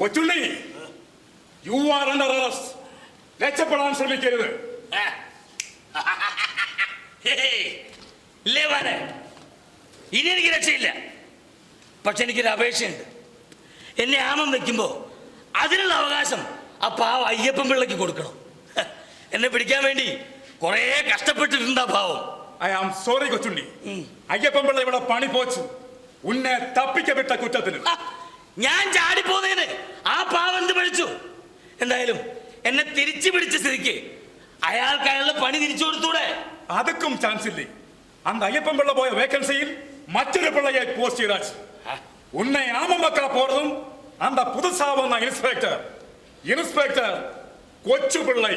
Kochunni you are under arrest രക്ഷപ്പെടാൻ ശ്രമിക്കരുത്. ഇനി എനിക്ക് രക്ഷയില്ല. പക്ഷെ എനിക്കൊരു അപേക്ഷയുണ്ട്. എന്നെ ആമം വെക്കുമ്പോ അതിനുള്ള അവകാശം ആ പാവം അയ്യപ്പൻ പിള്ളയ്ക്ക് കൊടുക്കണം. എന്നെ പിടിക്കാൻ വേണ്ടി കുറേ കഷ്ടപ്പെട്ടിട്ടുണ്ട് ആ പാവം. I am sorry Kochunni. Ayyappan Pillai ഇവിടെ പണി പോച്ചു. ഉന്നെ തപ്പിക്കപ്പെട്ട കുറ്റത്തിന്. ഞാൻ ചാടിപ്പോന്നേന്. ആ പാവം എന്ത് പഠിച്ചു എന്തായാലും എന്നെ തിരിച്ചു പിടിച്ച സ്ഥിതിക്ക് അയാൾക്ക് അയാളുടെ പണി തിരിച്ചു കൊടുത്തൂടെ അതുക്കും ചാൻസ് ഇല്ലേ அந்த ஐயப்பன் பிள்ளை போய வேகன்சியில் மற்றொரு பிள்ளையை போஸ்ட் செய்தாச்சு உன்னை ஆமம் வைக்க போறதும் அந்த புதுசா வந்த இன்ஸ்பெக்டர் இன்ஸ்பெக்டர் கொச்சு பிள்ளை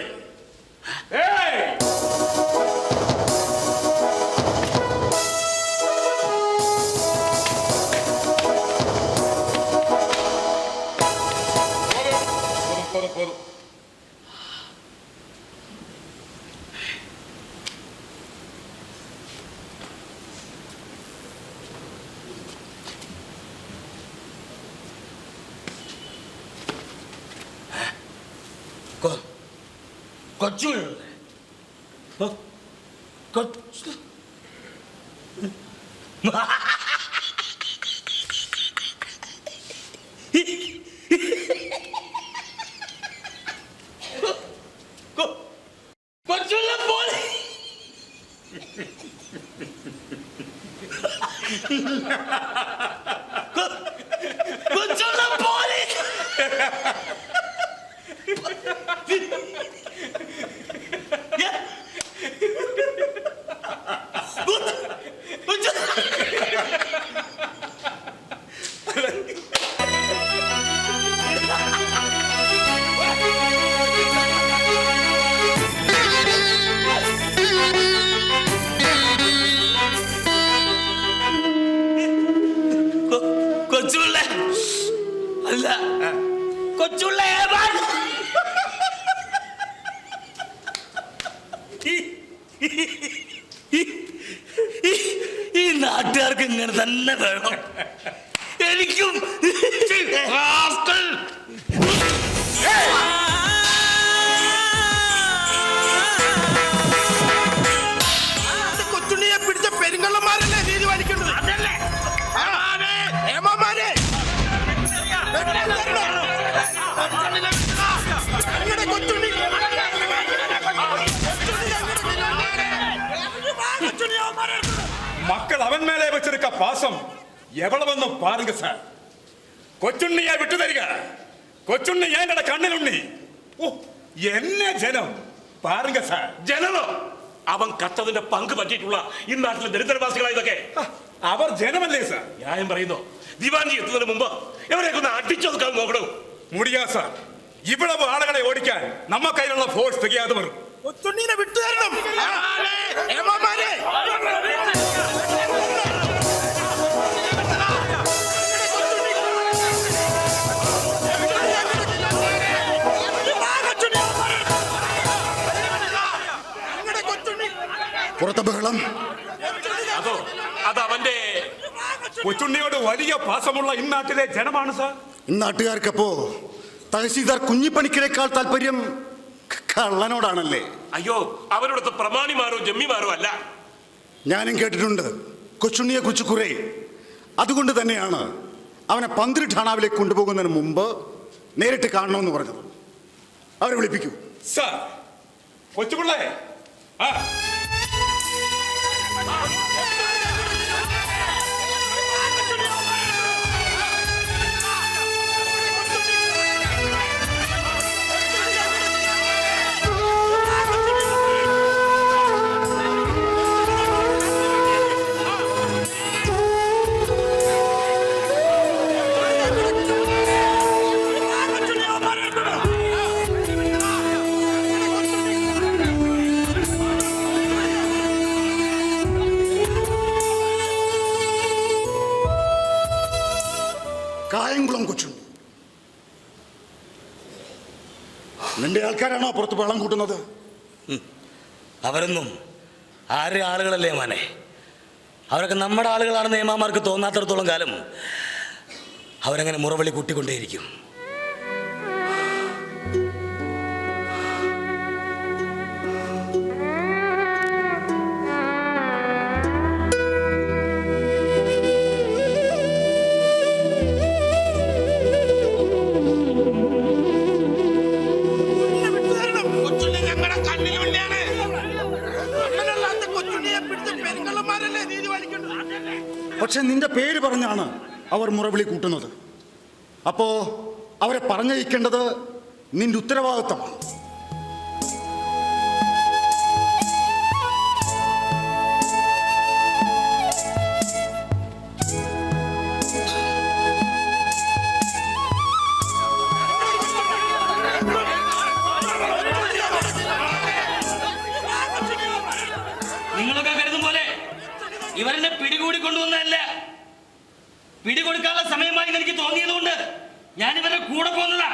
ここっちもやるあこっちだ Ha ha ha ha! വേണം എനിക്കും. കൊച്ചുണ്ണിയെ പിടിച്ച പെരുങ്കള്ളന്മാരല്ലേ നീതി പാലിക്കേണ്ടത് അതല്ലേ. ആ, ഏമാമാരെ. ഞങ്ങളുടെ കൊച്ചുണ്ണി. മക്കൾ അവൻ മേലെ വെച്ചെടുക്ക പാസം. എവളവെന്നും പാരുക சார் കൊച്ചുണ്ണിയെ വിട്ടു തരിക കൊച്ചുണ്ണി ഏണ്ടടെ കണ്ണിലുണ്ണി. ഓ എന്നെ ജനം. പാരുക സാർ. ജനമോ? അവൻ കത്തതിന്റെ പങ്ക് പറ്റിയിട്ടുള്ള ഈ നാട്ടിലെ ദരിദ്രവാസികളായതൊക്കെ. അവർ ജനമല്ലേ സാർ? ന്യായം പറയുന്നു. ദിവാനി എത്തുന്നതിന് മുമ്പ് എവിടെയൊക്കെ ഒന്ന് അടിച്ചൊതുക്കാൻ നോക്കണോ? മുടിയാ സാർ. ഇവിടെ ആളുകളെ ഓടിക്കാൻ നമ്മ കയ്യിലുള്ള ഫോഴ്സ് തികയാതെ വരും. കൊച്ചുണ്ണീനെ വിട്ടുതരണം. കൊച്ചുണ്ണിയോട് വലിയ പാസമുള്ള ഇന്നാട്ടിലെ ജനമാണ് സാർ. ഇന്നാട്ടുകാർക്കപ്പോ തഹസീൽദാർ കുഞ്ഞിപ്പണിക്കരേക്കാൾ താല്പര്യം കള്ളനോടാണല്ലേ? അയ്യോ അവരോടത്തെ പ്രമാണിമാരോ ജമ്മിമാരോ അല്ല. ഞാനും കേട്ടിട്ടുണ്ട്. കൊച്ചുണ്ണിയെ കുറിച്ച് കുറെ. അതുകൊണ്ട് തന്നെയാണ് അവനെ പന്തിരി ഠാണാവിലേക്ക് കൊണ്ടുപോകുന്നതിന് മുമ്പ് നേരിട്ട് കാണണമെന്ന് പറഞ്ഞത്. അവരെ വിളിപ്പിക്കൂ. സാർ കൊച്ചുപിള്ളേ. ആ. ആൾക്കാരാണോ പുറത്ത് വെള്ളം കൂട്ടുന്നത്? അവരൊന്നും ആരുടെ ആളുകളല്ലേ മാനെ? അവരൊക്കെ നമ്മുടെ ആളുകളാണെന്ന് ഏമാമാർക്ക് തോന്നാത്തടത്തോളം കാലം അവരങ്ങനെ മുറവിളി കൂട്ടിക്കൊണ്ടേയിരിക്കും. പക്ഷെ നിന്റെ പേര് പറഞ്ഞാണ് അവർ മുറവിളി കൂട്ടുന്നത്. അപ്പോ അവരെ പറഞ്ഞയക്കേണ്ടത് നിന്റെ ഉത്തരവാദിത്തമാണ്. ഇവരെന്നെ പിടികൂടി കൊണ്ടുവന്നതല്ല. പിടികൊടുക്കാനുള്ള സമയമായി എനിക്ക് തോന്നിയതുകൊണ്ട് ഞാൻ ഇവരുടെ കൂടെ പോകുന്നതാ.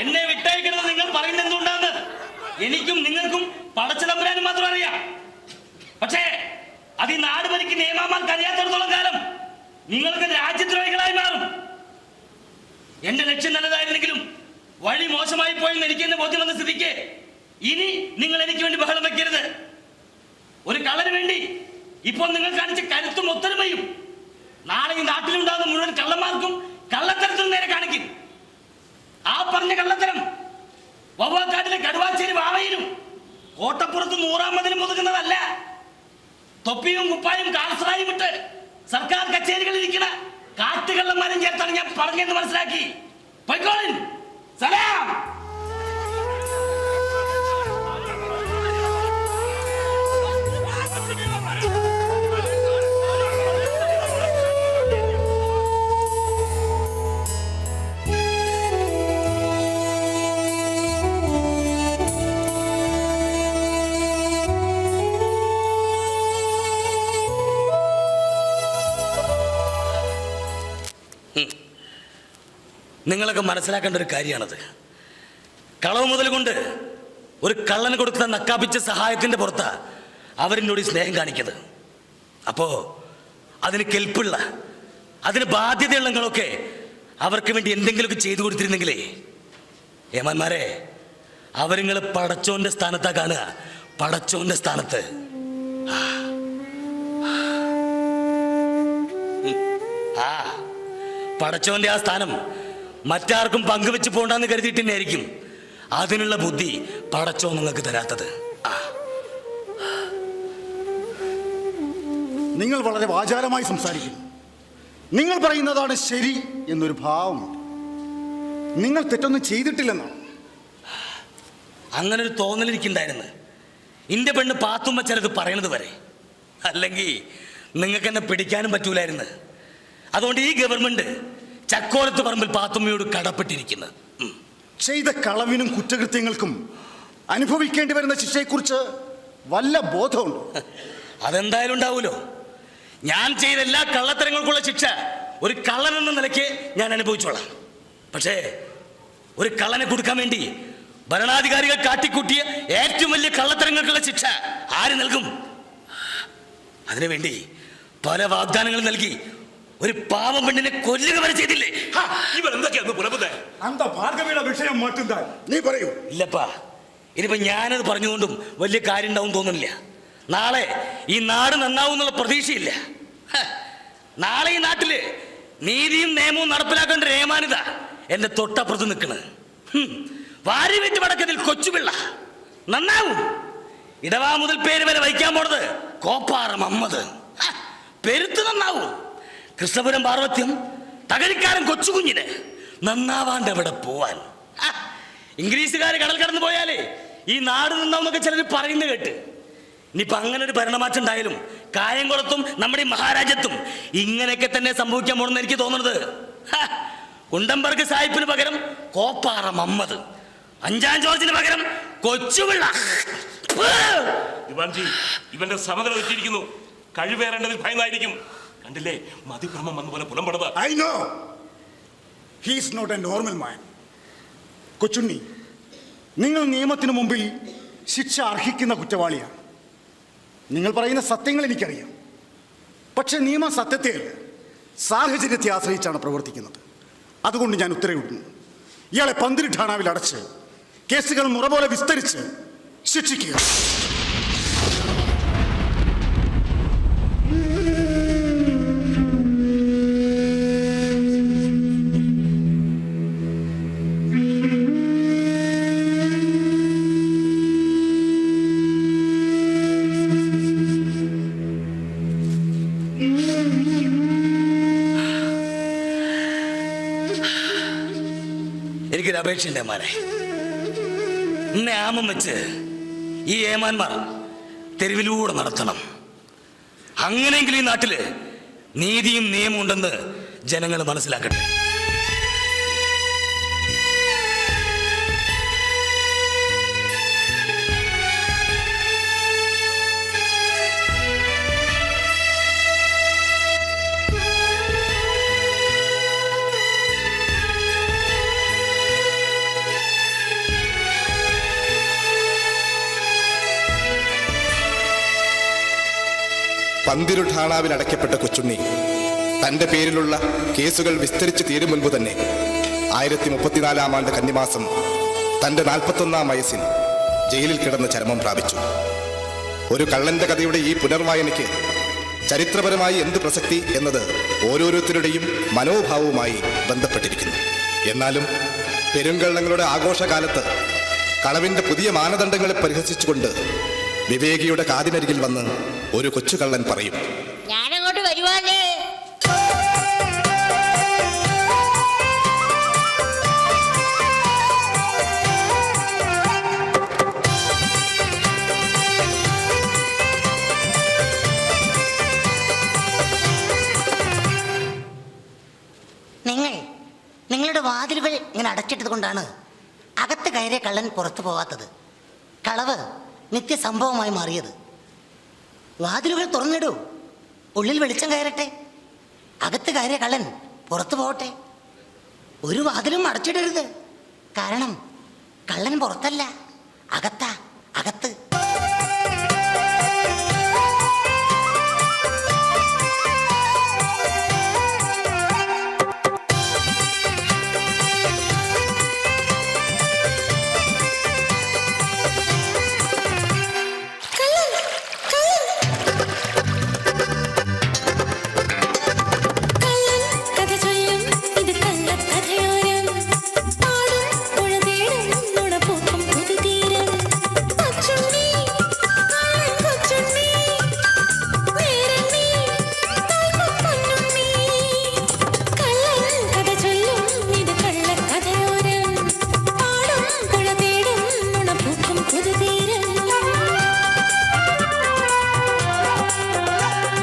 എന്നെ വിട്ടയക്കണമെന്ന് നിങ്ങൾ പറയുന്നത് എന്തുകൊണ്ടാന്ന്? എനിക്കും നിങ്ങൾക്കും പടച്ചിലമ്പരാനും മാത്രം അറിയാം. പക്ഷേ അത് ഈ നാട് ഭരിക്ക് നിയമാമാൻ കഴിയാത്തിടത്തോളം കാലം നിങ്ങൾക്ക് രാജ്യദ്രോഹികളായി മാറും. എന്റെ ലക്ഷ്യം നല്ലതായിരുന്നെങ്കിലും വഴി മോശമായി പോയെന്ന് എനിക്ക് എന്നെ ബോധ്യം വന്ന സ്ഥിതിക്ക് ഇനി നിങ്ങൾ എനിക്ക് വേണ്ടി ബഹളം വെക്കരുത്. ഒരു കള്ളന് വേണ്ടി ഇപ്പോൾ നിങ്ങൾ കാണിച്ച കരുത്തും ഒത്തൊരുമയും നാളെ ഈ നാട്ടിലുണ്ടാകുന്ന മുഴുവൻ കള്ളന്മാർക്കും കള്ളത്തരത്തിനും നേരെ കാണിക്കും. ആ പറഞ്ഞ കള്ളത്തരം വവ്വാക്കാട്ടിലെ കടുവാച്ചേരി വാവയിലും കോട്ടപ്പുറത്ത് നൂറാമതിലും ഒതുക്കുന്നതല്ല തൊപ്പിയും കുപ്പായും കാൽസറായും ഇട്ട് സർക്കാർ കച്ചേരികളിൽ ഇരിക്കുന്ന കാട്ടുകള്ളന്മാരും ചേർത്താണ് ഞാൻ പറഞ്ഞെന്ന് മനസ്സിലാക്കി. പൊയ്ക്കോളിൻ. സലാം. നിങ്ങളൊക്കെ മനസ്സിലാക്കേണ്ട ഒരു കാര്യമാണത്. കളവ് മുതൽ കൊണ്ട് ഒരു കള്ളന് കൊടുക്കുന്ന നക്കാപ്പിച്ച സഹായത്തിന്റെ പുറത്താ അവരിനോട് സ്നേഹം കാണിക്കുന്നത്. അപ്പോൾ അതിന് കെൽപ്പുള്ള അതിന് ബാധ്യതയുള്ള നിങ്ങളൊക്കെ അവർക്ക് വേണ്ടി എന്തെങ്കിലുമൊക്കെ ചെയ്തു കൊടുത്തിരുന്നെങ്കിലേ ഏമാന്മാരെ അവരിങ്ങൾ പടച്ചോന്റെ സ്ഥാനത്താ കാണുക. പടച്ചോന്റെ സ്ഥാനത്ത്. ആ. പടച്ചോന്റെ ആ സ്ഥാനം മറ്റാർക്കും പങ്കുവെച്ച് പോണ്ടെന്ന് കരുതിയിട്ട് തന്നെയായിരിക്കും അതിനുള്ള ബുദ്ധി പടച്ചോ നിങ്ങൾക്ക് തരാത്തത്. നിങ്ങൾ വളരെ വാചാരമായി സംസാരിക്കുന്നു. നിങ്ങൾ പറയുന്നതാണ് ശരി എന്നൊരു ഭാവമുണ്ട്. നിങ്ങൾ തെറ്റൊന്നും ചെയ്തിട്ടില്ലെന്നാണ്. അങ്ങനെ ഒരു തോന്നലിരിക്കുന്നുണ്ടായിരുന്നു. ഇന്റെ പെണ്ണ് പാത്തുമ്മ ചിലത് പറയണത് വരെ. അല്ലെങ്കിൽ നിങ്ങൾക്ക് എന്നെ പിടിക്കാനും പറ്റൂലായിരുന്നു. അതുകൊണ്ട് ഈ ഗവൺമെന്റ് ചക്കോലത്ത് പറമ്പിൽ പാത്തുമ്മയോട് കടപ്പെട്ടിരിക്കുന്നത് ചെയ്ത കളവിനും കുറ്റകൃത്യങ്ങൾക്കും അനുഭവിക്കേണ്ടി വരുന്ന ശിക്ഷയെക്കുറിച്ച് വല്ല ബോധമുണ്ട്? അതെന്തായാലും ഉണ്ടാവുമല്ലോ. ഞാൻ ചെയ്ത എല്ലാ കള്ളത്തരങ്ങൾക്കുള്ള ശിക്ഷ ഒരു കള്ളൻ എന്ന നിലയ്ക്ക് ഞാൻ അനുഭവിച്ചോളാം. പക്ഷേ ഒരു കള്ളനെ കൊടുക്കാൻ വേണ്ടി ഭരണാധികാരികൾ കാട്ടിക്കൂട്ടിയ ഏറ്റവും വലിയ കള്ളത്തരങ്ങൾക്കുള്ള ശിക്ഷ ആര് നൽകും? അതിനുവേണ്ടി പല വാഗ്ദാനങ്ങൾ നൽകി ഒരു പാവ പെണ്ണിനെ കൊല്ലുക വരെ ചെയ്തില്ലേ? ഇവർ എന്തൊക്കെയാണ് വിഷയം നീ ഇല്ലപ്പാ. ഇനിയിപ്പോ ഞാനത് പറഞ്ഞുകൊണ്ടും വലിയ കാര്യം ഉണ്ടാവും തോന്നുന്നില്ല. നാളെ ഈ നാട് നന്നാവും എന്നുള്ള പ്രതീക്ഷയില്ല. നാളെ ഈ നാട്ടിൽ നീതിയും നിയമവും നടപ്പിലാക്കേണ്ട രേമാനിത എന്റെ തൊട്ടപ്പുറത്ത് നിൽക്കണ്. വാരി വെച്ച് വടക്കതിൽ കൊച്ചുപിള്ള. നന്നാവും. ഇടവാ മുതൽ പേര് വരെ വഹിക്കാൻ പോണത് കോപ്പാറ മമ്മത് പെരുത്ത് നന്നാവും. കൃഷ്ണപുരം പാർവത്യം തകഴിക്കാരൻ കൊച്ചുകുഞ്ഞിന് നന്നാവാണ്ട് അവിടെ പോവാൻ ഇംഗ്ലീഷുകാർ കടൽ കടന്നു പോയാലേ ഈ നാട് നിന്നാവുന്നൊക്കെ ചിലർ പറയുന്നത് കേട്ട്. ഇനിയിപ്പൊ അങ്ങനെ ഒരു ഭരണമാറ്റം ഉണ്ടായാലും കായംകുളത്തും നമ്മുടെ ഈ മഹാരാജ്യത്തും ഇങ്ങനെയൊക്കെ തന്നെ സംഭവിക്കാൻ പോണെന്ന് എനിക്ക് തോന്നുന്നത് കുണ്ടംബർഗ് സാഹിബിന് പകരം കോപ്പാറ മമ്മദ്. അഞ്ചാം ജോർജിന് പകരം കൊച്ചുപിള്ള. ഇവന്റെ സമനില വെച്ചിരിക്കുന്നു കഴിവേറേണ്ടതിൽ ഭയന്നായിരിക്കും. കണ്ടില്ലേ? മതിഭ്രമം വന്ന പോലെ പുലമ്പടത് I know he's not a normal man Kochunni നിങ്ങൾ നിയമത്തിന് മുമ്പിൽ ശിക്ഷ അർഹിക്കുന്ന കുറ്റവാളിയാണ്. നിങ്ങൾ പറയുന്ന സത്യങ്ങൾ എനിക്കറിയാം. പക്ഷെ നിയമം സത്യത്തെയല്ല സാഹചര്യത്തെ ആശ്രയിച്ചാണ് പ്രവർത്തിക്കുന്നത്. അതുകൊണ്ട് ഞാൻ ഉത്തരവിടുന്നു. ഇയാളെ പന്തിരി ഠാണാവിൽ അടച്ച് കേസുകൾ മുറ പോലെ വിസ്തരിച്ച് ശിക്ഷിക്കുക. അപേക്ഷയുണ്ട് മാനെ. ഇന്നെ ആമം വെച്ച് ഈ ഏമാന്മാർ തെരുവിലൂടെ നടത്തണം. അങ്ങനെയെങ്കിലും ഈ നാട്ടിൽ നീതിയും നിയമം ഉണ്ടെന്ന് ജനങ്ങൾ മനസ്സിലാക്കട്ടെ. പന്തിരു ഠാണാവിൽ അടയ്ക്കപ്പെട്ട കൊച്ചുണ്ണി. തന്റെ പേരിലുള്ള കേസുകൾ വിസ്തരിച്ച് തീരും മുൻപ് തന്നെ ആയിരത്തി മുപ്പത്തിനാലാം ആണ്ട് കന്നിമാസം തന്റെ നാൽപ്പത്തൊന്നാം വയസ്സിൽ ജയിലിൽ കിടന്ന് ചരമം പ്രാപിച്ചു. ഒരു കള്ളന്റെ കഥയുടെ ഈ പുനർവായനയ്ക്ക് ചരിത്രപരമായി എന്ത് പ്രസക്തി എന്നത് ഓരോരുത്തരുടെയും മനോഭാവവുമായി ബന്ധപ്പെട്ടിരിക്കുന്നു. എന്നാലും പെരുങ്കള്ളങ്ങളുടെ ആഘോഷകാലത്ത് കളവിന്റെ പുതിയ മാനദണ്ഡങ്ങളെ പരിഹസിച്ചുകൊണ്ട് വിവേകിയുടെ കാതിനരികിൽ വന്ന് ഒരു കൊച്ചുകള്ളൻ പറയും. ഞാനങ്ങോട്ട് വരുവാനേ നിങ്ങൾ നിങ്ങളുടെ വാതിലുകൾ ഇങ്ങനെ അടച്ചിട്ടത് കൊണ്ടാണ് അകത്ത് കയറിയ കള്ളൻ പുറത്തു പോവാത്തത്. കളവ് നിത്യസംഭവമായി മാറിയത്. വാതിലുകൾ തുറന്നിടൂ. ഉള്ളിൽ വെളിച്ചം കയറട്ടെ. അകത്ത് കയറിയ കള്ളൻ പുറത്തു പോകട്ടെ. ഒരു വാതിലും അടച്ചിടരുത്. കാരണം കള്ളൻ പുറത്തല്ല അകത്താ.